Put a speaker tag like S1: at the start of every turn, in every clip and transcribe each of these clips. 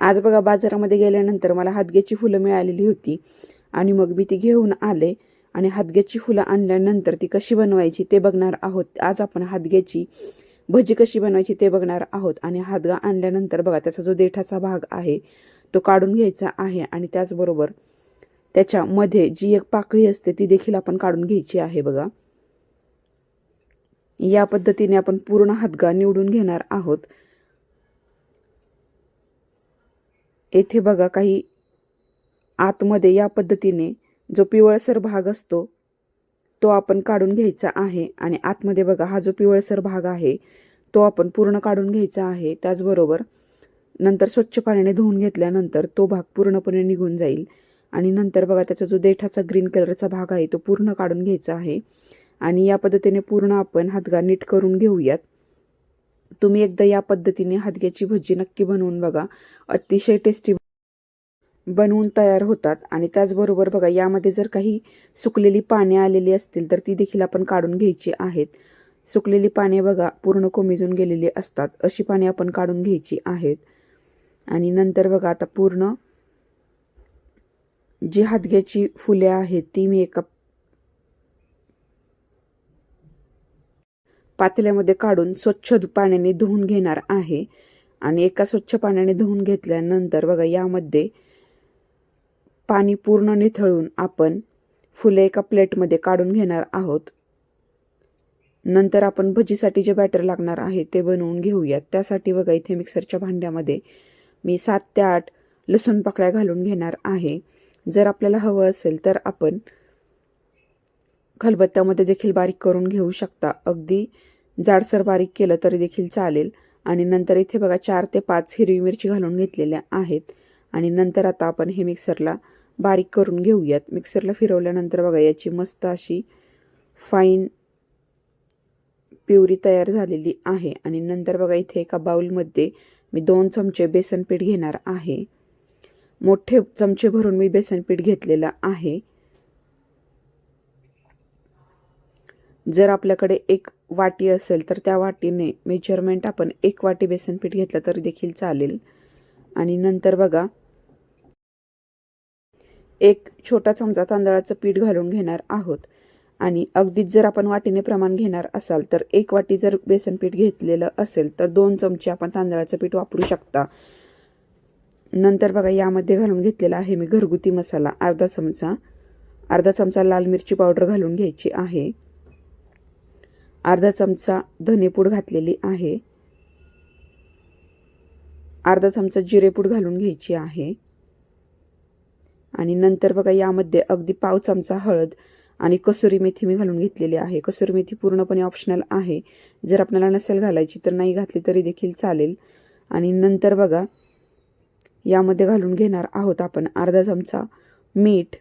S1: आज बघा बाजारामध्ये गेल्यानंतर मला हातग्याची फुलं मिळालेली होती. आणि मग मी ती घेऊन आले. आणि हातग्याची फुलं आणल्यानंतर ती कशी बनवायची ते बघणार आहोत. आज आपण हातग्याची भजी कशी बनवायची ते बघणार आहोत. आणि हातगा आणल्यानंतर बघा त्याचा जो देठाचा भाग आहे तो काढून घ्यायचा आहे. आणि त्याचबरोबर त्याच्यामध्ये जी एक पाकळी असते ती देखील आपण काढून घ्यायची आहे बघा. या पद्धतीने आपण पूर्ण हातगा निवडून घेणार आहोत. येथे बघा काही आतमध्ये या पद्धतीने जो पिवळसर भाग असतो तो आपण काढून घ्यायचा आहे. आणि आतमध्ये बघा हा जो पिवळसर भाग आहे तो आपण पूर्ण काढून घ्यायचा आहे. त्याचबरोबर नंतर स्वच्छ पाण्याने धुवून घेतल्यानंतर तो भाग पूर्णपणे निघून जाईल. आणि नंतर बघा त्याचा जो देठाचा ग्रीन कलरचा भाग आहे तो पूर्ण काढून घ्यायचा आहे. आणि या पद्धतीने पूर्ण आपण हातगार नीट करून घेऊयात. तुम्ही एकदा या पद्धतीने हादग्याची भजी नक्की बनवून बघा. अतिशय टेस्टी बनवून तयार होतात. आणि त्याचबरोबर बघा यामध्ये जर काही सुकलेली पाने आलेली असतील तर ती देखील आपण काढून घ्यायची आहेत. सुकलेली पाने बघा पूर्ण कोमेजून गेलेली असतात. अशी पाने आपण काढून घ्यायची आहेत. आणि नंतर बघा आता पूर्ण जी हादग्याची फुले आहेत ती मी एका पातेल्यामध्ये काढून स्वच्छ पाण्याने धुवून घेणार आहे. आणि एका स्वच्छ पाण्याने धुवून घेतल्यानंतर बघा यामध्ये पाणी पूर्ण निथळून आपण फुले एका प्लेटमध्ये काढून घेणार आहोत. नंतर आपण भजीसाठी जे बॅटर लागणार आहे ते बनवून घेऊयात. त्यासाठी बघा इथे मिक्सरच्या भांड्यामध्ये मी सात ते आठ लसूण पाकळ्या घालून घेणार आहे. जर आपल्याला हवं असेल तर आपण खलबत्त्यामध्ये देखील बारीक करून घेऊ शकता. अगदी जाडसर बारीक केलं तरी देखील चालेल. आणि नंतर इथे बघा चार ते पाच हिरवी मिरची घालून घेतलेल्या आहेत. आणि नंतर आता आपण हे मिक्सरला बारीक करून घेऊयात. मिक्सरला फिरवल्यानंतर बघा याची मस्त अशी फाईन प्युरी तयार झालेली आहे. आणि नंतर बघा इथे एका बाऊलमध्ये मी दोन चमचे बेसन पीठ घेणार आहे. मोठे चमचे भरून मी बेसन पीठ घेतलेलं आहे. जर आपल्याकडे एक वाटी असेल तर त्या वाटीने मेजरमेंट आपण एक वाटी बेसनपीठ घेतलं तरी देखील चालेल. आणि नंतर बघा एक छोटा चमचा तांदळाचं पीठ घालून घेणार आहोत. आणि अगदीच जर आपण वाटीने प्रमाण घेणार असाल तर एक वाटी जर बेसन पीठ घेतलेलं असेल तर दोन चमचे आपण तांदळाचं पीठ वापरू शकता. नंतर बघा यामध्ये घालून घेतलेला आहे मी घरगुती मसाला अर्धा चमचा. अर्धा चमचा लाल मिरची पावडर घालून घ्यायची आहे. अर्धा चमचा धनेपूड घातलेली आहे. अर्धा चमचा जिरेपूड घालून घ्यायची आहे. आणि नंतर बघा यामध्ये अगदी पाव चमचा हळद आणि कसुरी मेथी मी घालून घेतलेली आहे. कसुरी मेथी पूर्णपणे ऑप्शनल आहे. जर आपल्याला नसेल घालायची तर नाही घातली तरी देखील चालेल. आणि नंतर बघा यामध्ये घालून घेणार आहोत आपण अर्धा चमचा मीठ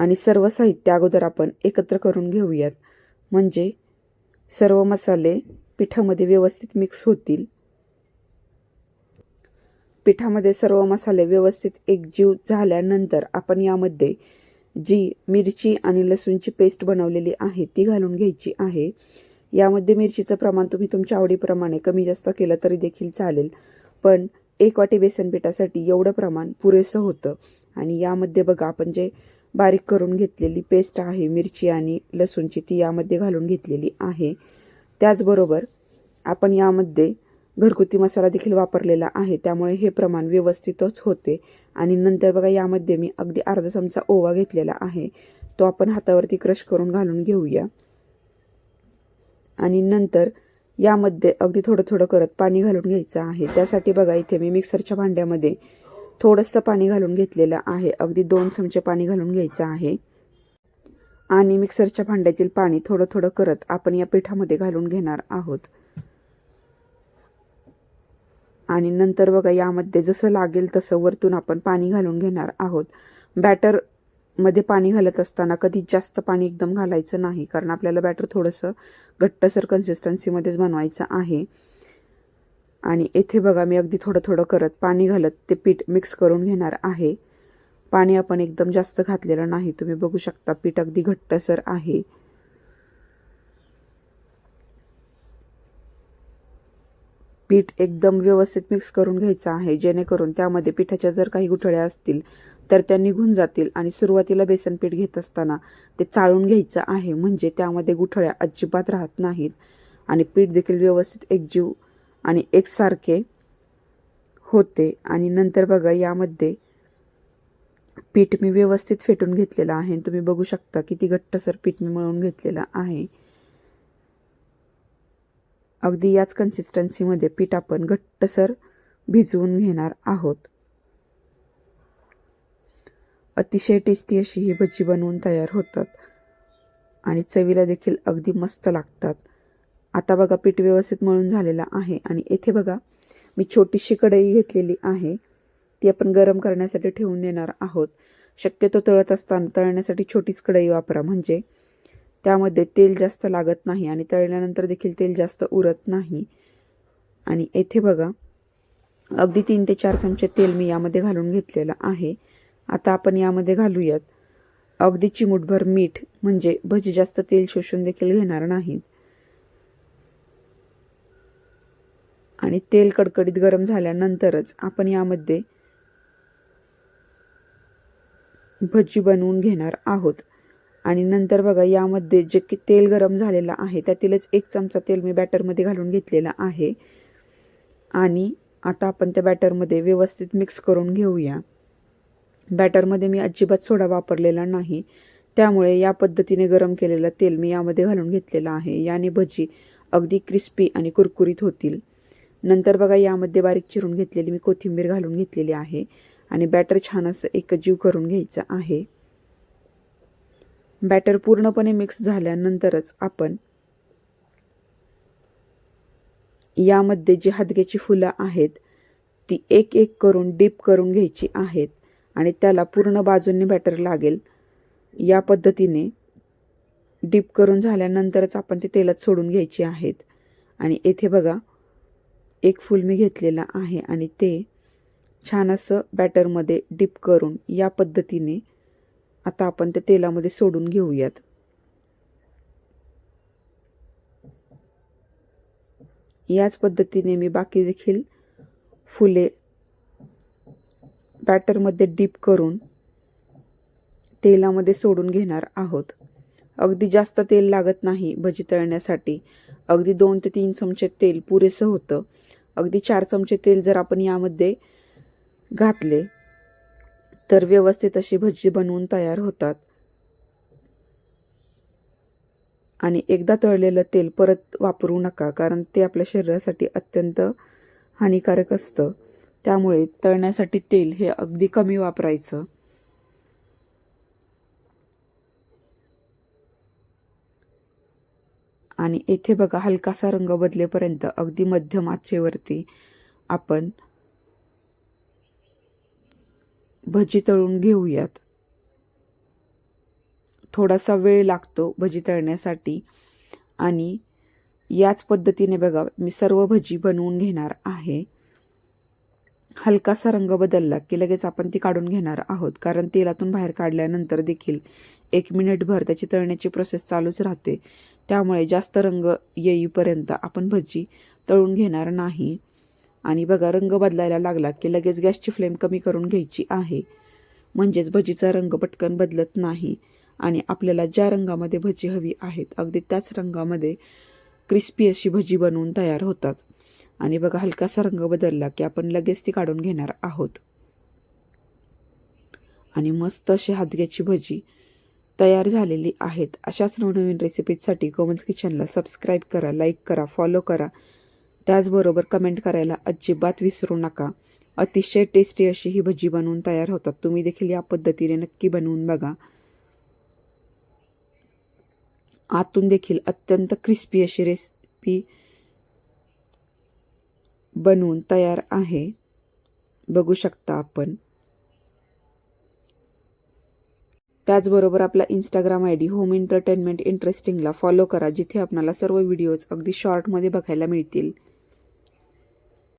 S1: आणि सर्व साहित्य अगोदर आपण एकत्र करून घेऊयात. म्हणजे सर्व मसाले पिठामध्ये व्यवस्थित मिक्स होतील. पिठामध्ये सर्व मसाले व्यवस्थित एकजीव झाल्यानंतर आपण यामध्ये जी मिरची आणि लसूणची पेस्ट बनवलेली आहे ती घालून घ्यायची आहे. यामध्ये मिरचीचं प्रमाण तुम्ही तुमच्या आवडीप्रमाणे कमी जास्त केलं तरी देखील चालेल. पण एक वाटी बेसन पिठासाठी एवढं प्रमाण पुरेसं होतं. आणि यामध्ये बघा आपण जे बारीक करून घेतलेली पेस्ट आहे मिरची आणि लसूणची ती यामध्ये घालून घेतलेली आहे. त्याचबरोबर आपण यामध्ये घरगुती मसाला देखील वापरलेला आहे त्यामुळे हे प्रमाण व्यवस्थितच होते. आणि नंतर बघा यामध्ये मी अगदी अर्धा चमचा ओवा घेतलेला आहे तो आपण हातावरती क्रश करून घालून घेऊया. आणि नंतर यामध्ये अगदी थोडं थोडं करत पाणी घालून घ्यायचं आहे. त्यासाठी बघा इथे मी मिक्सरच्या भांड्यामध्ये थोडंसं पाणी घालून घेतलेलं आहे. अगदी दोन चमचे पाणी घालून घ्यायचं आहे. आणि मिक्सरच्या भांड्यातील पाणी थोडं थोडं करत आपण या पिठामध्ये घालून घेणार आहोत. आणि नंतर बघा यामध्ये जसं लागेल तसं वरतून आपण पाणी घालून घेणार आहोत. बॅटरमध्ये पाणी घालत असताना कधी जास्त पाणी एकदम घालायचं नाही कारण आपल्याला बॅटर थोडंसं घट्टसर कन्सिस्टन्सीमध्येच बनवायचं आहे. आणि येथे बघा मी अगदी थोडं थोडं करत पाणी घालत ते पीठ मिक्स करून घेणार आहे. पाणी आपण एकदम जास्त घातलेलं नाही. तुम्ही बघू शकता पीठ अगदी घट्टसर आहे. पीठ एकदम व्यवस्थित मिक्स करून घ्यायचं आहे. जेणेकरून त्यामध्ये पिठाच्या जर काही गुठळ्या असतील तर त्या निघून जातील आणि सुरुवातीला बेसन पीठ घेत असताना ते चाळून घ्यायचं आहे. म्हणजे त्यामध्ये गुठळ्या अजिबात राहत नाहीत. आणि पीठ देखील व्यवस्थित एकजीव आणि एकसारखे होते. आणि नंतर बघा यामध्ये पीठ मी व्यवस्थित फेटून घेतलेलं आहे. तुम्ही बघू शकता किती घट्टसर पीठ मी मळून घेतलेलं आहे. अगदी याच कन्सिस्टन्सीमध्ये पीठ आपण घट्टसर भिजवून घेणार आहोत. अतिशय टेस्टी अशी ही भजी बनवून तयार होतात. आणि चवीला देखील अगदी मस्त लागतात. आता बघा पीठ व्यवस्थित मळून झालेला आहे. आणि येथे बघा मी छोटीशी कढई घेतलेली आहे. ती आपण गरम करण्यासाठी ठेवून देणार आहोत. शक्यतो तळत असताना तळण्यासाठी छोटीच कढई वापरा. म्हणजे त्यामध्ये तेल जास्त लागत नाही आणि तळल्यानंतर देखील तेल जास्त उरत नाही. आणि येथे बघा अगदी तीन ते चार चमचे तेल मी यामध्ये घालून घेतलेलं आहे. आता आपण यामध्ये घालूयात. अगदी चिमूटभर मीठ म्हणजे भजी जास्त तेल शोषून देखील घेणार नाहीत. आणि तेल कडकडीत गरम झाल्यानंतरच आपण यामध्ये भजी बनवून घेणार आहोत. आणि नंतर बघा यामध्ये जे की तेल गरम झालेलं आहे त्यातीलच एक चमचा तेल मी बॅटरमध्ये घालून घेतलेला आहे. आणि आता आपण त्या बॅटरमध्ये व्यवस्थित मिक्स करून घेऊया. बॅटरमध्ये मी अजिबात सोडा वापरलेला नाही. त्यामुळे या पद्धतीने गरम केलेलं तेल मी यामध्ये घालून घेतलेलं आहे. याने भजी अगदी क्रिस्पी आणि कुरकुरीत होतील. नंतर बघा यामध्ये बारीक चिरून घेतलेली मी कोथिंबीर घालून घेतलेली आहे आणि बॅटर छान असं एकजीव करून घ्यायचं आहे. बॅटर पूर्णपणे मिक्स झाल्यानंतरच आपण यामध्ये जी हादग्याची फुलं आहेत ती एक एक करून डीप करून घ्यायची आहेत आणि त्याला पूर्ण बाजूंनी बॅटर लागेल. या पद्धतीने डीप करून झाल्यानंतरच आपण ते तेलात सोडून घ्यायची आहेत. आणि येथे बघा एक फूल मी घेतलेला आहे आणि ते छान असं बॅटरमध्ये डिप करून या पद्धतीने आता आपण त्या तेलामध्ये सोडून घेऊयात. याच पद्धतीने मी बाकी देखील फुले बॅटरमध्ये डीप करून तेलामध्ये सोडून घेणार आहोत. अगदी जास्त तेल लागत नाही भजी तळण्यासाठी. अगदी दोन ते तीन चमचे तेल पुरेसं होतं. अगदी चार चमचे तेल जर आपण यामध्ये घातले तर व्यवस्थित अशी भजी बनवून तयार होतात. आणि एकदा तळलेलं तेल परत वापरू नका कारण ते आपल्या शरीरासाठी अत्यंत हानिकारक असतं. त्यामुळे तळण्यासाठी तेल हे अगदी कमी वापरायचं. आणि येथे बघा हलकासा रंग बदलेपर्यंत अगदी मध्यम आचेवरती आपण भजी तळून घेऊयात. थोडासा वेळ लागतो भजी तळण्यासाठी आणि याच पद्धतीने बघा मी सर्व भजी बनवून घेणार आहे. हलकासा रंग बदलला की लगेच आपण ती काढून घेणार आहोत कारण तेलातून बाहेर काढल्यानंतर देखील एक मिनिटभर त्याची तळण्याची प्रोसेस चालूच राहते. त्यामुळे जास्त रंग येईपर्यंत आपण भजी तळून घेणार नाही. आणि बघा रंग बदलायला लागला की लगेच गॅसची फ्लेम कमी करून घ्यायची आहे. म्हणजेच भजीचा रंग पटकन बदलत नाही. आणि आपल्याला ज्या रंगामध्ये भजी हवी आहेत अगदी त्याच रंगामध्ये क्रिस्पी अशी भजी बनवून तयार होतात. आणि बघा हलकासा रंग बदलला की आपण लगेच ती काढून घेणार आहोत. आणि मस्त अशी हादग्याची भजी तयार झालेली आहेत. अशाच नवनवीन रेसिपीजसाठी गोमन्स किचनला सबस्क्राईब करा लाईक करा फॉलो करा. त्याचबरोबर कमेंट करायला अजिबात विसरू नका. अतिशय टेस्टी अशी ही भजी बनवून तयार होतात. तुम्ही देखील या पद्धतीने नक्की बनवून बघा. आतून देखील अत्यंत क्रिस्पी अशी रेसिपी बनवून तयार आहे. बघू शकता आपण. त्याचबरोबर आपला Instagram I D home entertainment इंटरेस्टिंगला फॉलो करा जिथे आपणाला सर्व व्हिडिओज अगदी शॉर्टमध्ये बघायला मिळतील.